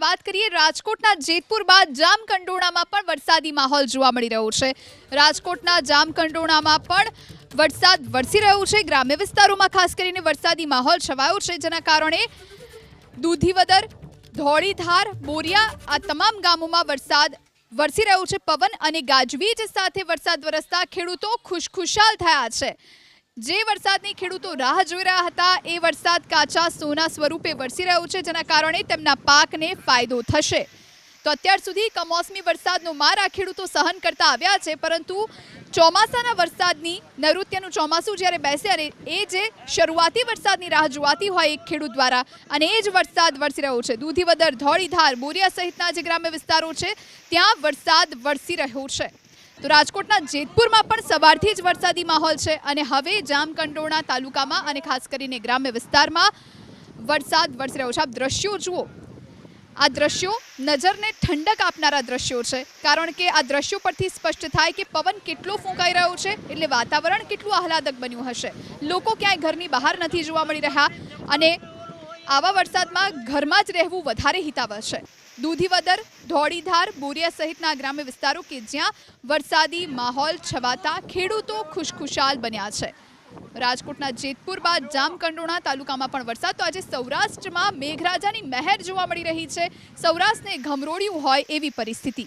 વાત કરીએ, રાજકોટના જેતપુર બાદ જામકંડોળામાં પણ વરસાદી માહોલ જોવા મળી રહ્યો છે. રાજકોટના જામકંડોળામાં પણ વરસાદ વરસી રહ્યો છે. ગ્રામ્ય વિસ્તારોમાં ખાસ કરીને વરસાદી માહોલ છવાયો છે, જેના કારણે દૂધીવદર, ધોળીધાર, બોરિયા આ તમામ ગામોમાં વરસાદ વરસી રહ્યો છે. પવન અને ગાજવીજ સાથે વરસાદ વરસતા ખેડૂતો ખુશખુશાલ થયા છે. જે વરસાદની ખેડૂતો રાહ જોઈ રહ્યા હતા, એ વરસાદ કાચા સોના સ્વરૂપે વરસી રહ્યો છે, જેના કારણે તેમના પાકને ફાયદો થશે. તો અત્યાર સુધી કમોસમી વરસાદનો માર આ ખેડૂતો સહન કરતા આવ્યા છે, પરંતુ ચોમાસાના વરસાદની, નૈઋત્યનું ચોમાસું જ્યારે બેસે અને એ જે શરૂઆતી વરસાદની રાહ જોવાતી હોય, એક ખેડૂત દ્વારા, અને એ જ વરસાદ વરસી રહ્યો છે. દૂધીવદર, ધોળીધાર, બોરિયા સહિતના જે ગ્રામ્ય વિસ્તારો છે, ત્યાં વરસાદ વરસી રહ્યો છે. તો રાજકોટના જેતપુરમાં પણ સવારથી જ વરસાદી માહોલ છે અને હવે જામકંડોરણા તાલુકામાં અને ખાસ કરીને ગ્રામ્ય વિસ્તારમાં વરસાદ વરસી રહ્યો છે. આપ દ્રશ્યો જુઓ. આ દ્રશ્યો નજરને ઠંડક આપનારા દ્રશ્યો છે. કારણ કે આ દ્રશ્યો પરથી સ્પષ્ટ થાય કે પવન કેટલો ફૂંકાઈ રહ્યો છે એટલે વાતાવરણ કેટલું આહલાદક બન્યું હશે. લોકો ક્યાંય ઘરની બહાર નથી જોવા મળી રહ્યા અને આવા વરસાદમાં ઘરમાં જ રહેવું વધારે હિતાવહ છે. દૂધીવદર, ધોળીધાર, બોરિયા સહિતના ગ્રામ્ય વિસ્તારો કે જ્યાં વરસાદી માહોલ છવાતા ખેડૂતો ખુશખુશાલ બન્યા છે. રાજકોટના જેતપુર બાદ જામકંડોળા તાલુકામાં પણ વરસાદ. તો આજે સૌરાષ્ટ્રમાં મેઘરાજાની મહેર જોવા મળી રહી છે. સૌરાષ્ટ્રને ઘમરોળ્યું હોય એવી પરિસ્થિતિ.